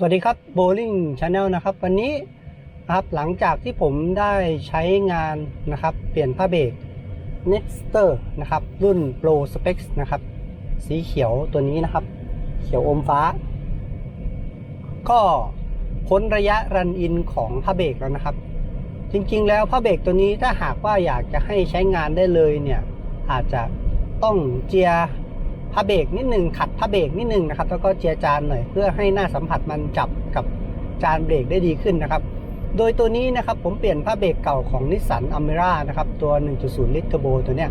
สวัสดีครับ Bowling Channel นะครับ วันนี้นะครับหลังจากที่ผมได้ใช้งานนะครับ เปลี่ยนผ้าเบรก Nexter นะครับ รุ่น Pro Specs นะครับ สีเขียวตัวนี้นะครับ เขียวอมฟ้า ก็พ้นระยะรันอินของผ้าเบรกแล้วนะครับ จริงๆ แล้วผ้าเบรกตัวนี้ถ้าหากว่าอยากจะให้ใช้งานได้เลยเนี่ย อาจจะต้องเจีย ผ้าเบรกนิดหนึ่งขัดผ้าเบรกนิดหนึ่งนะครับ แล้วก็เจียจานหน่อยเพื่อให้หน้าสัมผัสมันจับกับจานเบรกได้ดีขึ้นนะครับ โดยตัวนี้นะครับผมเปลี่ยนผ้าเบรกเก่าของนิสสันอเมร่านะครับตัว 1.0 ลิตรเทอร์โบตัวเนี้ย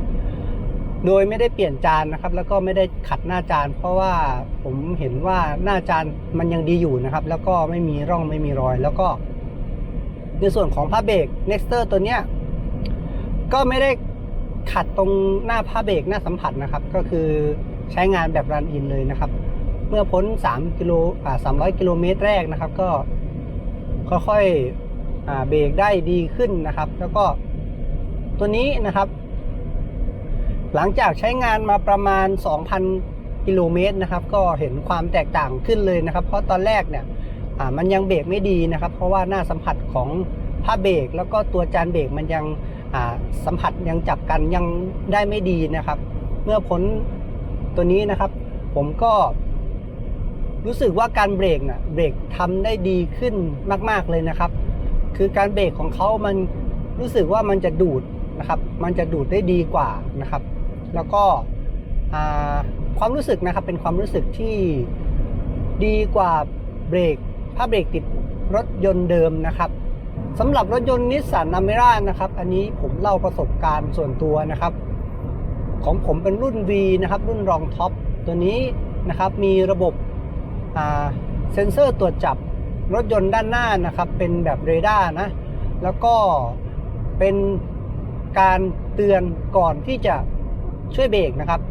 โดยไม่ได้เปลี่ยนจานนะครับ แล้วก็ไม่ได้ขัดหน้าจาน เพราะว่าผมเห็นว่าหน้าจานมันยังดีอยู่นะครับ แล้วก็ไม่มีร่องไม่มีรอย แล้วก็ในส่วนของผ้าเบรก Nexter ตัวเนี้ยก็ไม่ได้ขัดตรงหน้าผ้าเบรกหน้าสัมผัสนะครับ ก็คือ ใช้งานแบบรันอินเลยนะครับ เมื่อพ้น 3 กิโลอ่า300 กิโลเมตรแรกนะครับ ก็ค่อยๆอ่าเบรกได้ดีขึ้นนะครับ แล้วก็ตัวนี้นะครับ หลังจากใช้งานมาประมาณ 2,000 กิโลเมตรนะครับ ก็เห็นความแตกต่างขึ้นเลยนะครับ เพราะตอนแรกเนี่ยอ่ามันยังเบรกไม่ดีนะครับ เพราะว่าหน้าสัมผัสของผ้าเบรกแล้วก็ตัวจานเบรกมันยังอ่าสัมผัสยังจับกันยังได้ไม่ดีนะครับ เมื่อพ้น ตัวนี้นะครับ ผมก็รู้สึกว่าการเบรกน่ะเบรกทำได้ดีขึ้นมาก ๆเลยนะครับ คือการเบรกของเขามันรู้สึกว่ามันจะดูดนะครับ มันจะดูดได้ดีกว่านะครับ แล้วก็ความรู้สึกนะครับเป็นความรู้สึกที่ดีกว่าเบรกผ้าเบรกติดรถยนต์เดิมนะครับสำหรับรถยนต์นิสสันอเมร่านะครับ อันนี้ผมเล่าประสบการณ์ส่วนตัวนะครับ ของผมเป็นรุ่น V นะครับ รุ่นรองท็อปตัวนี้นะครับมีระบบเซ็นเซอร์ตรวจจับรถยนต์ด้านหน้านะครับ เป็นแบบเรดาร์นะ แล้วก็เป็นการเตือนก่อนที่จะช่วยเบรกนะครับ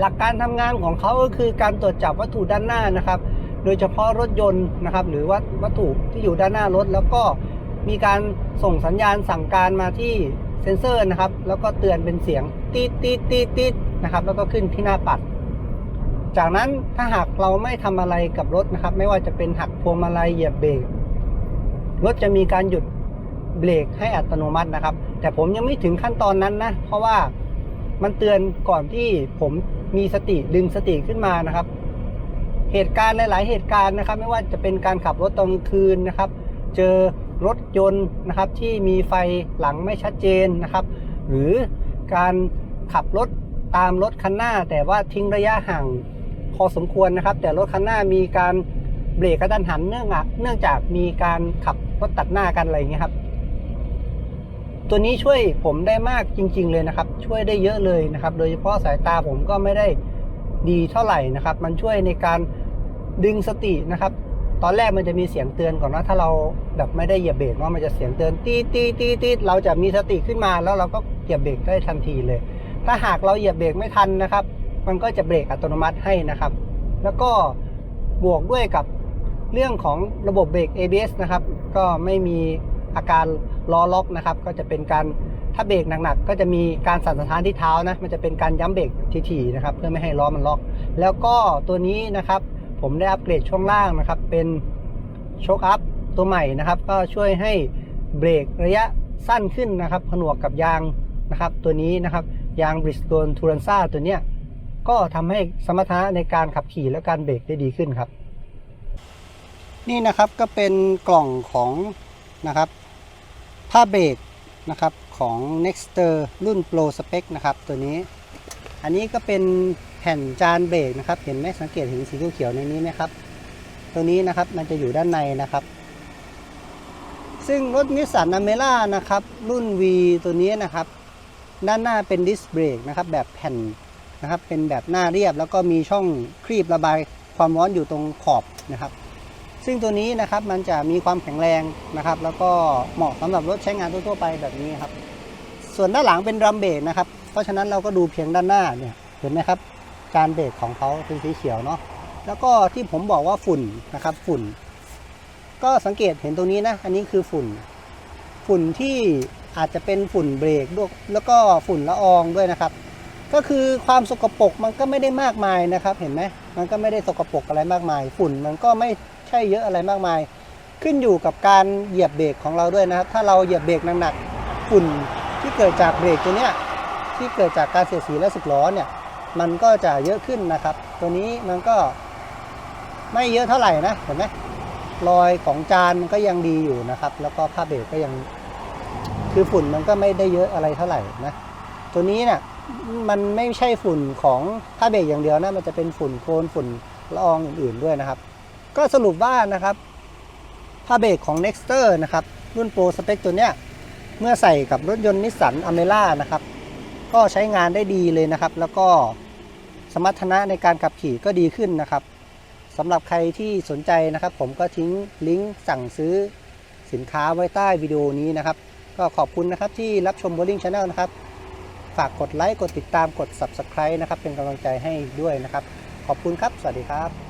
หลักการทำงานของเขาก็คือการตรวจจับวัตถุด้านหน้านะครับ โดยเฉพาะรถยนต์นะครับ หรือว่าวัตถุที่อยู่ด้านหน้ารถ แล้วก็มีการส่งสัญญาณสั่งการมาที่เซ็นเซอร์นะครับ แล้วก็เตือนเป็นเสียง ตีดตีดตีดตีดนะครับ แล้วก็ขึ้นที่หน้าปัด จากนั้นถ้าหากเราไม่ทำอะไรกับรถนะครับ ไม่ว่าจะเป็นหักพวงมาลัยเหยียบเบรกรถจะมีการหยุดเบรกให้อัตโนมัตินะครับ แต่ผมยังไม่ถึงขั้นตอนนั้นนะ เพราะว่ามันเตือนก่อนที่ผมมีสติดึงสติขึ้นมานะครับ เหตุการณ์หลาย ๆ เหตุการณ์นะครับ ไม่ว่าจะเป็นการขับรถตอนกลางคืนนะครับ เจอรถยนต์นะครับที่มีไฟหลังไม่ชัดเจนนะครับ หรือการ ขับรถตามรถคันหน้า แต่ว่าทิ้งระยะห่างพอสมควรนะครับ แต่รถคันหน้ามีการเบรกกระทันหันเนื่องเนื่องจากมีการขับรถตัดหน้ากันอะไรอย่างเงี้ยครับ ตัวนี้ช่วยผมได้มากจริง ๆ เลยนะครับ ช่วยได้เยอะเลยนะครับ โดยเฉพาะสายตาผมก็ไม่ได้ดีเท่าไหร่นะครับ มันช่วยในการดึงสตินะครับ ตอนแรกมันจะมีเสียงเตือนก่อนว่าถ้าเราแบบไม่ได้เหยียบเบรกว่ามันจะเสียงเตือนตีตีตีตีเราจะมีสติขึ้นมาแล้วเราก็เหยียบเบรกได้ทันทีเลย ถ้าหากเราเหยียบเบรกไม่ทันนะครับ มันก็จะเบรกอัตโนมัติให้นะครับ แล้วก็บวกด้วยกับเรื่องของระบบเบรก ABS นะครับ ก็ไม่มีอาการล้อล็อกนะครับ ก็จะเป็นการถ้าเบรกหนักๆ ก็จะมีการสั่นสะท้านที่เท้านะ มันจะเป็นการย้ำเบรกถี่ๆนะครับ เพื่อไม่ให้ล้อมันล็อก แล้วก็ตัวนี้นะครับ ผมได้อัปเกรดช่วงล่างนะครับ เป็นโชคอัพตัวใหม่นะครับ ก็ช่วยให้เบรกระยะสั้นขึ้นนะครับ ผนวกกับยางนะครับ ตัวนี้นะครับ ยางบริสโตนทูรันซ่าตัวเนี้ยก็ทำให้สมรรถนะในการขับขี่และการเบรกได้ดีขึ้นครับ นี่นะครับก็เป็นกล่องของนะครับผ้าเบรกนะครับของ Nexter รุ่น Pro Spec นะครับตัวนี้ อันนี้ก็เป็นแผ่นจานเบรกนะครับ เห็นไหมสังเกตเห็นสีเขียวในนี้ไหมครับ ตัวนี้นะครับมันจะอยู่ด้านในนะครับ ซึ่งรถนิสสันอเมร่านะครับ รุ่น V ตัวนี้นะครับ ด้านหน้าเป็นดิสเบรกนะครับแบบแผ่นนะครับเป็นแบบหน้าเรียบ แล้วก็มีช่องครีบระบายความร้อนอยู่ตรงขอบนะครับซึ่งตัวนี้นะครับมันจะมีความแข็งแรงนะครับ แล้วก็เหมาะสำหรับรถใช้งานทั่วๆไปแบบนี้ครับ ส่วนด้านหลังเป็นดรัมเบรกนะครับ เพราะฉะนั้นเราก็ดูเพียงด้านหน้าเนี่ยเห็นไหมครับ การเบรกของเขาเป็นสีเขียวเนาะแล้วก็ที่ผมบอกว่าฝุ่นนะครับ ฝุ่น ก็สังเกตเห็นตรงนี้นะอันนี้คือฝุ่น ฝุ่นที่ อาจจะเป็นฝุ่นเบรกด้วยแล้วก็ฝุ่นละอองด้วยนะครับ ก็คือความสกปรกมันก็ไม่ได้มากมายนะครับ เห็นไหมมันก็ไม่ได้สกปรกอะไรมากมาย ฝุ่นมันก็ไม่ใช่เยอะอะไรมากมาย ขึ้นอยู่กับการเหยียบเบรกของเราด้วยนะครับ ถ้าเราเหยียบเบรกหนักๆฝุ่นที่เกิดจากเบรกตัวเนี้ยที่เกิดจากการเสียดสีและสึกล้อเนี่ยมันก็จะเยอะขึ้นนะครับ ตัวนี้มันก็ไม่เยอะเท่าไหร่นะเห็นไหมรอยของจานมันก็ยังดีอยู่นะครับ แล้วก็ผ้าเบรกก็ยัง คือฝุ่นมันก็ไม่ได้เยอะอะไรเท่าไหร่นะตัวนี้เนี่ยมันไม่ใช่ฝุ่นของผ้าเบรกอย่างเดียวนะมันจะเป็นฝุ่นโคลนฝุ่นละอองอื่นๆด้วยนะครับ ก็สรุปว่านะครับผ้าเบรกของ Nexter นะครับรุ่นโปรสเปคตัวเนี้ยเมื่อใส่กับรถยนต์นิสสันอเมร่านะครับก็ใช้งานได้ดีเลยนะครับ แล้วก็สมรรถนะในการขับขี่ก็ดีขึ้นนะครับสำหรับใครที่สนใจนะครับ ผมก็ทิ้งลิงก์สั่งซื้อสินค้าไว้ใต้วิดีโอนี้นะครับ ก็ขอบคุณนะครับที่รับชม Bowling Channel นะครับ ฝากกดไลค์ กดติดตาม กด Subscribe นะครับ เป็นกำลังใจให้ด้วยนะครับ ขอบคุณครับ สวัสดีครับ